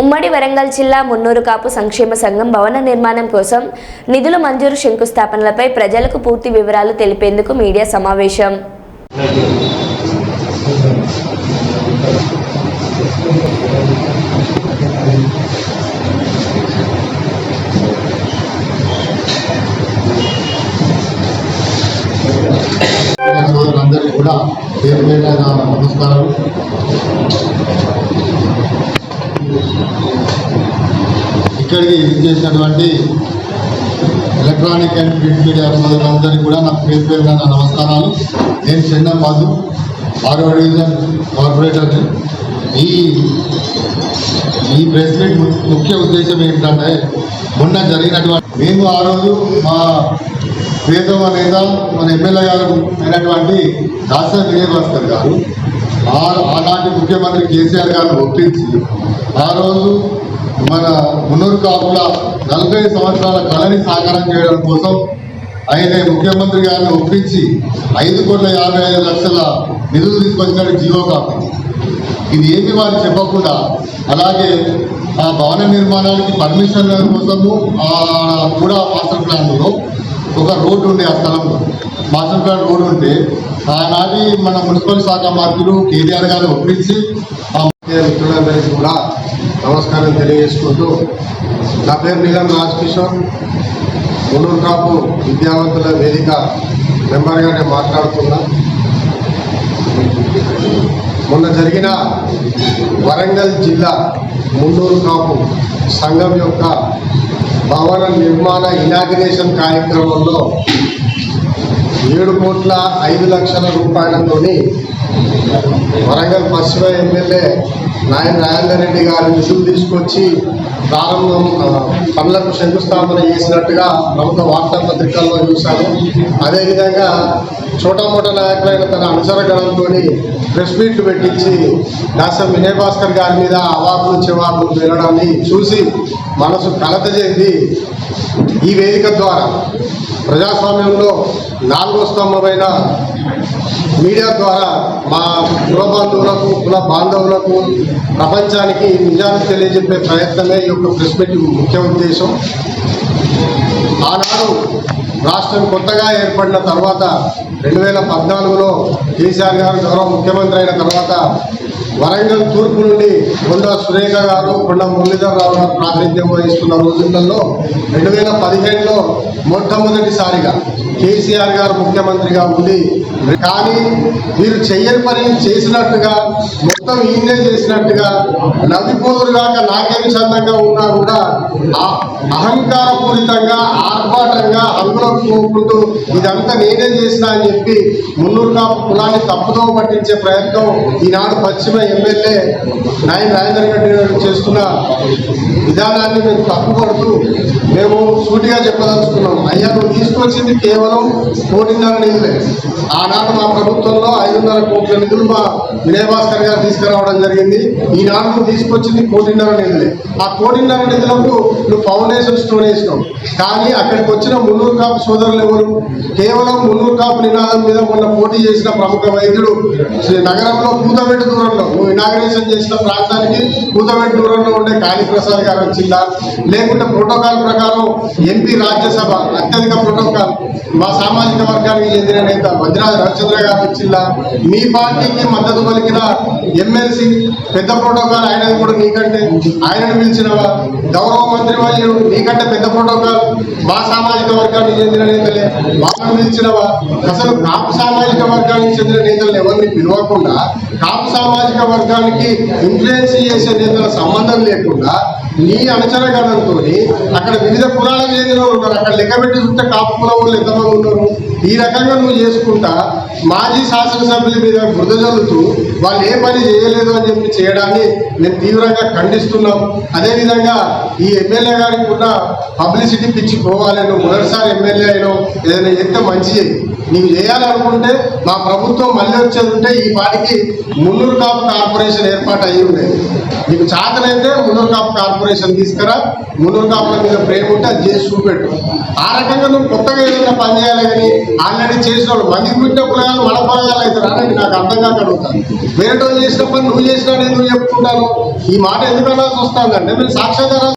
ఉమ్మడి వరంగల్ జిల్లా మున్నూరు కాపు సంక్షేమ సంఘం భవన నిర్మాణం కోసం నిధుల మంజూరు శంకుస్థాపనలపై ప్రజలకు పూర్తి వివరాలు తెలిపేందుకు మీడియా సమావేశం. సోదరులందరికీ కూడా పేరు ఇక్కడికి చేసినటువంటి ఎలక్ట్రానిక్ అండ్ ప్రింట్ మీడియా సోదరులందరికీ కూడా నా పేరు పేరుగా నా నమస్కారాలు. నేను చెన్న మాధు ఆరో డివిజన్ కార్పొరేటర్ ఈ ఈ ప్రెస్ మీట్ ము- ముఖ్య ఉద్దేశం ఏంటంటే మొన్న జరిగినటువంటి మేము ఆ రోజు మా ప్రియతమ నేత మన ఎమ్మెల్యే గారు అయినటువంటి దాసరి విజయభాస్కర్ గారు ఆనాటి ముఖ్యమంత్రి కేసీఆర్ గారు ఒప్పించి ఆ రోజు మన మున్నూరు కాపుల నలభై సంవత్సరాల కళని సాకారం చేయడం కోసం ఆయన ముఖ్యమంత్రి గారిని ఒప్పించి ఐదు కోట్ల యాభై ఐదు లక్షల నిధులు తీసుకొచ్చినాడు జియో కాపీ ఇది ఏమి వారు చెప్పకుండా అలాగే ఆ భవన నిర్మాణానికి పర్మిషన్ కోసము కూడా మాస్టర్ ప్లాన్లో ఒక రోడ్డు ఉండే ఆ స్థలంలో. మాస్టర్ ప్లాన్ రోడ్డు ఉంటే ఆనాటి మన మున్సిపల్ శాఖ మంత్రులు కేటీఆర్ గారు ఒప్పించి కూడా నమస్కారం తెలియజేసుకుంటూ నా పేరు నీలం రాజ్ కిషోర్ కాపు విద్యావంతుల వేదిక మెంబర్గా నేను మాట్లాడుతున్నా. మొన్న జరిగిన వరంగల్ జిల్లా మున్నూరు కాపు సంఘం యొక్క భవన నిర్మాణ ఇనాగ్రేషన్ కార్యక్రమంలో ఏడు కోట్ల ఐదు లక్షల రూపాయలతోని వరంగల్ పశ్చిమ ఎమ్మెల్యే నాయన రాజేందర్ రెడ్డి గారు నిధులు తీసుకొచ్చి ప్రారంభం పనులకు శంకుస్థాపన చేసినట్టుగా ప్రముఖ వార్తాపత్రికల్లో చూశాను అదేవిధంగా చోటామోటా నాయకులైన తన అనుసరగణంతో ప్రెస్ మీట్లు పెట్టించి దాసం వినయ్ భాస్కర్ గారి మీద అవాకులు చెవాకులు వినడాన్ని చూసి మనసు కలత చెంది ఈ వేదిక ద్వారా ప్రజాస్వామ్యంలో నాలుగో స్తంభమైన మీడియా ద్వారా మా కుల బంధువులకు కుల బాంధవులకు ప్రపంచానికి నిజాన్ని తెలియజెప్పే ప్రయత్నమే ఈ యొక్క ప్రెస్ మీట్ ముఖ్య ఉద్దేశం. ఆనాడు రాష్ట్రం కొత్తగా ఏర్పడిన తర్వాత రెండు వేల పద్నాలుగులో కేసీఆర్ గారు గౌరవ ముఖ్యమంత్రి అయిన తర్వాత వరంగల్ తూర్పు నుండి కొండ సురేఖ గారు కొండ మురళీధర్ రావు గారు ప్రాతినిధ్యం వహిస్తున్న రోజులలో రెండు వేల పదిహేడులో మొట్టమొదటిసారిగా కేసీఆర్ గారు ముఖ్యమంత్రిగా ఉండి కానీ మీరు చెయ్యని పని చేసినట్టుగా మొత్తం ఈయనే చేసినట్టుగా నవ్విపోదురుగాక నాకేమి చందంగా ఉన్నా కూడా అహంకారపూరితంగా ఆర్భాటంగా హంగులకు పోకుంటూ ఇదంతా నేనే చేసిన అని చెప్పి మున్నూరు కాపు కులాన్ని తప్పుదో పట్టించే ప్రయత్నం ఈనాడు పశ్చిమ ఎమ్మెల్యే నాయన రాజేందర్ రెడ్డి గారు చేస్తున్న విధానాన్ని మేము తప్పుపడుతూ మేము సూటిగా చెప్పదలుచుకున్నాం. అయ్యా నువ్వు తీసుకొచ్చింది కేవలం కోటిన్నర నిధులే ఆనాడు మా ప్రభుత్వంలో ఐదున్నర కోట్ల నిధులు మా వినయ్ భాస్కర్ గారు తీసుకురావడం జరిగింది. ఈనాడు తీసుకొచ్చింది కోటిన్నర నిధులే. ఆ కోటిన్నర నిధులకు నువ్వు ఫౌండేషన్ స్టోన్ వేసినావు. కానీ అక్కడికి వచ్చిన మున్నూరు కాపు సోదరులు ఎవరు? కేవలం మున్నూరు కాపు నినాదం మీద మొన్న పోటీ చేసిన ప్రముఖ వైద్యుడు శ్రీ నగరంలో కూతబెట్టు దూరంలో నువ్వు ఇనాగ్రేషన్ చేసిన ప్రాంతానికి కూతబెట్టు దూరంలో ఉండే కాళీప్రసాద్ గారు వచ్చిందా? లేకుంటే ప్రోటోకాల్ ప్రకారం ఎంపీ రాజ్యసభ అత్యధిక ప్రోటోకాల్ మా సామాజిక వర్గానికి చెందిన నేత వజ్రాజ రవిచంద్ర గారు వచ్చిందా మీ పార్టీకి మద్దతు పలికిన ఎమ్మెల్సీ పెద్ద ప్రోటోకాల్ ఆయనది కూడా నీకంటే ఆయనను పిలిచినవా గౌరవ మంత్రి వాళ్ళు నీకంటే పెద్ద ప్రోటోకాల్ మా సామాజిక వర్గానికి చెందిన నేతలే. వాళ్ళని పిలిచినవా అసలు కాపు సామాజిక వర్గానికి చెందిన నేతలను ఎవరిని పిలవకుండా కాపు సామాజిక వర్గానికి ఇన్ఫ్లుయెన్స్ చేసే నేతల సంబంధం లేకుండా నీ అనుచరగణంతో అక్కడ వివిధ కులాల వేదిలో ఉన్నారు. అక్కడ లెక్క పెట్టి చూస్తే కాపు కులం వాళ్ళు ఎంతమంది ఉన్నారు? ఈ రకంగా నువ్వు చేసుకుంటా మాజీ శాసనసభ్యుల మీద బురద జల్లుతూ వాళ్ళు ఏ పని చేయలేదు అని చెప్పి చేయడాన్ని మేము తీవ్రంగా ఖండిస్తున్నాం అదేవిధంగా ఈ ఎమ్మెల్యే గారికి కూడా పబ్లిసిటీ పిచ్చి పోవాలి నువ్వు మొదటిసారి ఎమ్మెల్యే అయినావు. ఏదైనా చెప్తే మంచి నీవు చేయాలనుకుంటే మా ప్రభుత్వం మళ్ళీ వచ్చేది ఉంటే ఈ పాటికి మున్నూరు కాపు కార్పొరేషన్ ఏర్పాటు అయ్యి ఉండేది. నీకు చాతనైతే మున్నూరు కాపు కార్పొరేషన్ తీసుకురా మున్నూరు కాపుల మీద ప్రేమ ఉంటే అది చేసి చూపెట్టు. ఆ రకంగా నువ్వు కొత్తగా ఏదైనా పని చేయాలి కానీ ఆల్రెడీ చేసిన వాళ్ళు మందికి పుట్టిన కులగాలు మన కులగాలు అయితే రానండి నాకు అర్థం కాక అడుగుతాను. వేరే వాళ్ళు చేసిన పని నువ్వు చేసినా నేను నువ్వు చెప్పుకుంటాను. ఈ మాట ఎందుకు అనాల్సి వస్తుందంటే మేము సాక్ష్యాధారాలు